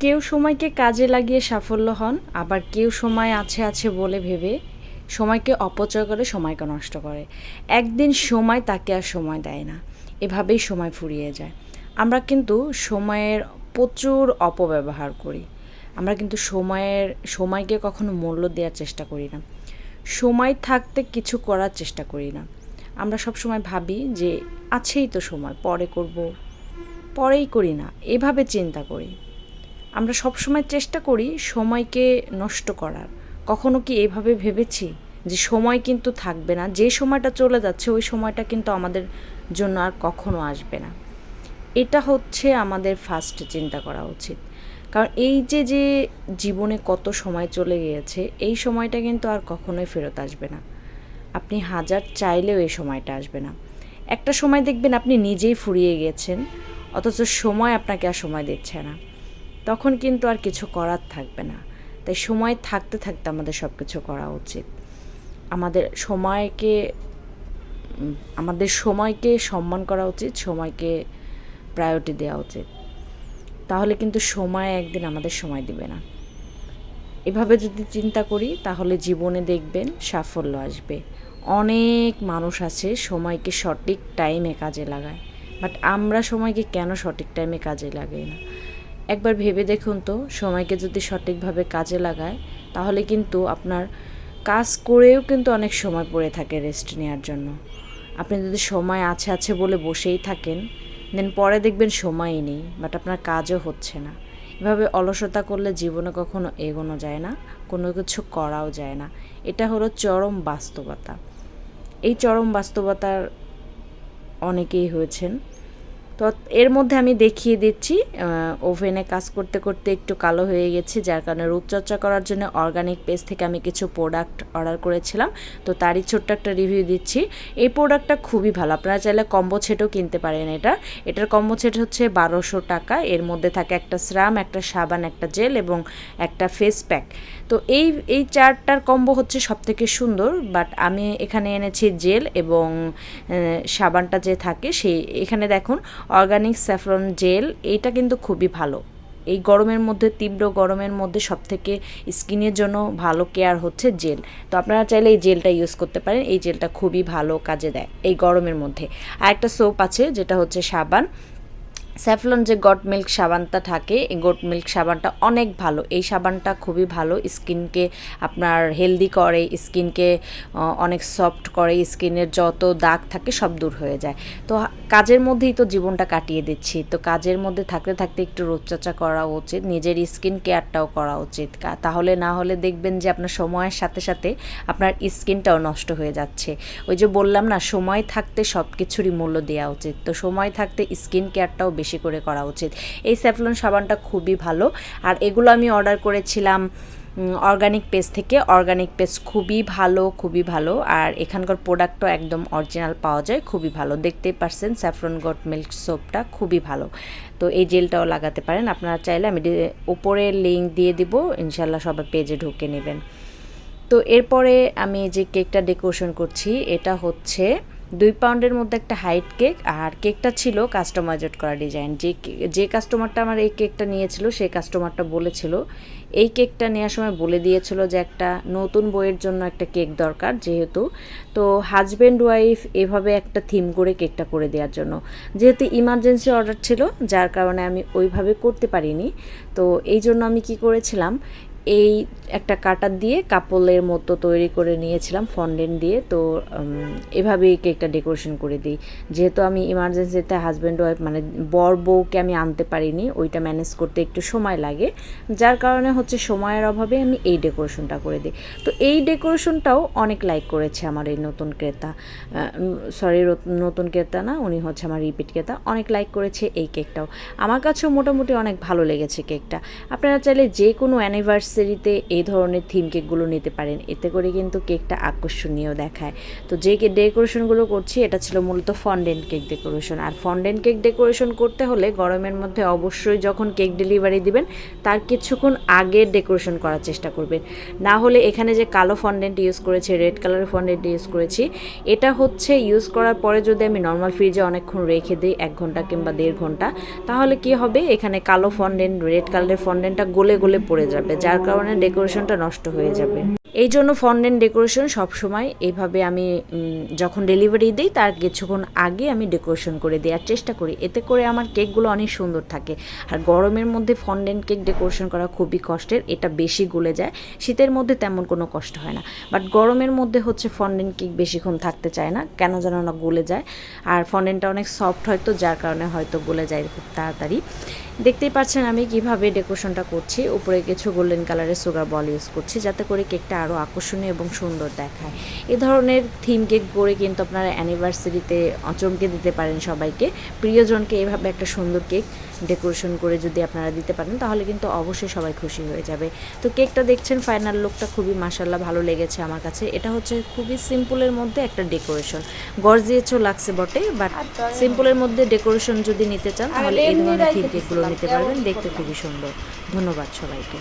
কেউ সময়কে কাজে লাগিয়ে সাফল্য হন, আবার কেউ সময় আছে আছে বলে ভেবে সময়কে অপচয় করে সময়কে নষ্ট করে। একদিন সময় তাকে আর সময় দেয় না। এভাবেই সময় ফুরিয়ে যায়। আমরা কিন্তু সময়ের প্রচুর অপব্যবহার করি। আমরা কিন্তু সময়ের, সময়কে কখনো মূল্য দেওয়ার চেষ্টা করি না। সময় থাকতে কিছু করার চেষ্টা করি না। আমরা সব সময় ভাবি যে, আছেই তো সময়, পরে করব, পরেই করি না। এভাবে চিন্তা করি। আমরা সবসময় চেষ্টা করি সময়কে নষ্ট করার। কখনো কি এভাবে ভেবেছি? যে সময় কিন্তু থাকবে না। যে সময়টা চলে যাচ্ছে, ওই সময়টা কিন্তু আমাদের জন্য আর কখনো আসবে না। এটা হচ্ছে আমাদের ফার্স্ট চিন্তা করা উচিত। কারণ এই যে যে জীবনে কত সময় চলে গিয়েছে, এই সময়টা কিন্তু আর কখনোই ফেরত আসবে না। আপনি হাজার চাইলেও এই সময়টা আসবে না। একটা সময় দেখবেন আপনি নিজেই ফুরিয়ে গেছেন, অথচ সময় আপনাকে আর সময় দিচ্ছে না। তখন কিন্তু আর কিছু করার থাকবে না। তাই সময় থাকতে থাকতে আমাদের সব কিছু করা উচিত। আমাদের সময়কে আমাদের সময়কে সম্মান করা উচিত, সময়কে প্রায়োরিটি দেওয়া উচিত। তাহলে কিন্তু সময় একদিন আমাদের সময় দিবে না। এভাবে যদি চিন্তা করি, তাহলে জীবনে দেখবেন সাফল্য আসবে। অনেক মানুষ আছে সময়কে সঠিক টাইমে কাজে লাগায়। বাট আমরা সময়কে কেন সঠিক টাইমে কাজে লাগাই না? একবার ভেবে দেখুন তো, সময়কে যদি সঠিকভাবে কাজে লাগায়, তাহলে কিন্তু আপনার কাজ করেও কিন্তু অনেক সময় পড়ে থাকে রেস্ট নেওয়ার জন্য। আপনি যদি সময় আছে আছে বলে বসেই থাকেন, দেন পরে দেখবেন সময়ই নেই, বাট আপনার কাজও হচ্ছে না। এভাবে অলসতা করলে জীবনে কখনো এগোনো যায় না, কোনো কিছু করাও যায় না। এটা হলো চরম বাস্তবতা। এই চরম বাস্তবতার অনেকেই হয়েছেন। তো এর মধ্যে আমি দেখিয়ে দিচ্ছি ওভেনে কাজ করতে করতে একটু কালো হয়ে গেছে, যার কারণে রূপচর্চা করার জন্য অর্গানিক পেজ থেকে আমি কিছু প্রোডাক্ট অর্ডার করেছিলাম। তো তারই ছোট্ট একটা রিভিউ দিচ্ছি। এই প্রোডাক্টটা খুবই ভালো, আপনারা চাইলে কম্বো ছেটও কিনতে পারেন এটা। এটার কম্বো ছেট হচ্ছে বারোশো টাকা, এর মধ্যে থাকে একটা স্রাম, একটা সাবান, একটা জেল এবং একটা ফেস প্যাক তো এই এই চারটার কম্বো হচ্ছে সব থেকে সুন্দর বাট আমি এখানে এনেছি জেল এবং সাবানটা যে থাকে, সেই, এখানে দেখুন অর্গানিক স্যাফরন জেল এটা কিন্তু খুবই ভালো। এই গরমের মধ্যে, তীব্র গরমের মধ্যে সব থেকে স্কিনের জন্য ভালো কেয়ার হচ্ছে জেল। তো আপনারা চাইলে এই জেলটা ইউজ করতে পারেন, এই জেলটা খুবই ভালো কাজে দেয় এই গরমের মধ্যে। আর একটা সোপ আছে, যেটা হচ্ছে সাবান। স্যাফলন যে গট মিল্ক সাবানটা থাকে, এই গট মিল্ক সাবানটা অনেক ভালো। এই সাবানটা খুবই ভালো। স্কিনকে আপনার হেলদি করে, স্কিনকে অনেক সফট করে, স্কিনের যত দাগ থাকে সব দূর হয়ে যায়। তো কাজের মধ্যেই তো জীবনটা কাটিয়ে দিচ্ছি। তো কাজের মধ্যে থাকতে থাকতে একটু রূপচর্চা করা উচিত, নিজের স্কিন কেয়ারটাও করা উচিত। তাহলে না হলে দেখবেন যে আপনার সময়ের সাথে সাথে আপনার স্কিনটাও নষ্ট হয়ে যাচ্ছে। ওই যে বললাম না, সময় থাকতে সব কিছুরই মূল্য দেওয়া উচিত। তো সময় থাকতে স্কিন কেয়ারটাও বেশি করে করা উচিত। এই স্যাফলন সাবানটা খুবই ভালো। আর এগুলো আমি অর্ডার করেছিলাম অর্গানিক পেজ থেকে। অর্গানিক পেজ খুবই ভালো খুবই ভালো। আর এখানকার প্রোডাক্টও একদম অরিজিনাল পাওয়া যায়, খুবই ভালো। দেখতেই পারছেন স্যাফরন গট মিল্ক সোপটা খুবই ভালো। তো এই জেলটাও লাগাতে পারেন। আপনারা চাইলে আমি উপরে লিঙ্ক দিয়ে দিব ইনশাল্লাহ সবাই পেজে ঢুকে নেবেন। তো এরপরে আমি যে কেকটা ডেকোরেশন করছি, এটা হচ্ছে দুই পাউন্ডের মধ্যে একটা হাইট কেক আর কেকটা ছিল কাস্টমাইজড করা ডিজাইন। যে যে কাস্টমারটা আমার এই কেকটা নিয়েছিল সেই কাস্টমারটা বলেছিল, এই কেকটা নেওয়ার সময় বলে দিয়েছিল যে একটা নতুন বইয়ের জন্য একটা কেক দরকার যেহেতু। তো হাজব্যান্ড ওয়াইফ এভাবে একটা থিম করে কেকটা করে দেওয়ার জন্য। যেহেতু ইমার্জেন্সি অর্ডার ছিল, যার কারণে আমি ওইভাবে করতে পারিনি। তো এই জন্য আমি কি করেছিলাম এই একটা কাটার দিয়ে কাপলের মতো তৈরি করে নিয়েছিলাম ফন্ডেন্ট দিয়ে। তো এভাবেই কেকটা ডেকোরেশন করে দিই। যেহেতু আমি ইমার্জেন্সিতে হাজব্যান্ড ওয়াইফ মানে বর বউকে আমি আনতে পারিনি, ওইটা ম্যানেজ করতে একটু সময় লাগে। যার কারণে হচ্ছে সময়ের অভাবে আমি এই ডেকোরেশনটা করে দিই। তো এই ডেকোরেশনটাও অনেক লাইক করেছে আমার এই নতুন ক্রেতা। সরি নতুন ক্রেতা না, উনি হচ্ছে আমার রিপিট ক্রেতা। অনেক লাইক করেছে এই কেকটাও। আমার কাছেও মোটামুটি অনেক ভালো লেগেছে কেকটা। আপনারা চাইলে যে কোনো অ্যানিভার্সারি অ্যানিভার্সারিতে এই ধরনের থিম কেকগুলো নিতে পারেন। এতে করে কিন্তু কেকটা আকর্ষণীয় দেখায়। তো যে ডেকোরেশনগুলো করছি, এটা ছিল মূলত ফন্ডেন্ট কেক ডেকোরেশন আর ফন্ডেন্ট কেক ডেকোরেশন করতে হলে গরমের মধ্যে অবশ্যই যখন কেক ডেলিভারি দিবেন, তার কিছুক্ষণ আগে ডেকোরেশন করার চেষ্টা করবেন। না হলে এখানে যে কালো ফন্ডেন্ট ইউজ করেছি রেড কালারের ফন্ডেন্ট ইউজ করেছি, এটা হচ্ছে ইউজ করার পরে যদি আমি নর্মাল ফ্রিজে অনেকক্ষণ রেখে দিই, এক ঘণ্টা কিংবা দেড় ঘণ্টা, তাহলে কি হবে? এখানে কালো ফন্ডেন্ট রেড কালারের ফন্ডেন্টটা গলে গলে পড়ে যাবে, যার কারণে ডেকোরেশনটা নষ্ট হয়ে যাবে। এই জন্য ফন্ডেন্ট ডেকোরেশন সবসময় এইভাবে আমি যখন ডেলিভারি দিই, তার কিছুক্ষণ আগে আমি ডেকোরেশন করে দেওয়ার চেষ্টা করি, এতে করে আমার কেকগুলো অনেক সুন্দর থাকে। আর গরমের মধ্যে ফন্ডেন্ট কেক ডেকোরেশন করা খুবই কষ্টের, এটা বেশি গলে যায়। শীতের মধ্যে তেমন কোনো কষ্ট হয় না। বাট গরমের মধ্যে হচ্ছে ফন্ডেন্ট কেক বেশিক্ষণ থাকতে চায় না, কেন যেন না গলে যায়। আর ফন্ডেন্টটা অনেক সফট হয়তো যার কারণে হয়তো গলে যায় খুব তাড়াতাড়ি। দেখতেই পাচ্ছেন আমি কীভাবে ডেকোরেশনটা করছি। উপরে কিছু গোল্ডেন কালারের সুগার বল ইউজ করছি যাতে করে কেকটা আরও আকর্ষণীয় এবং সুন্দর দেখায়। এ ধরনের থিম কেক করে কিন্তু আপনারা অ্যানিভার্সারিতে চমকে দিতে পারেন সবাইকে। প্রিয়জনকে এভাবে একটা সুন্দর কেক ডেকোরেশন করে যদি আপনারা দিতে পারেন তাহলে কিন্তু অবশ্যই সবাই খুশি হয়ে যাবে। তো কেকটা দেখছেন ফাইনাল লুকটা খুবই মাসাল্লাহ ভালো লেগেছে আমার কাছে। এটা হচ্ছে খুবই সিম্পলের মধ্যে একটা ডেকোরেশন। গর্জিয়েছও লাগছে বটে বাট সিম্পলের মধ্যে ডেকোরেশন যদি নিতে চান তাহলে এই ধরনের থিম কেকগুলো নিতে পারবেন দেখতে খুবই সুন্দর। ধন্যবাদ সবাইকে।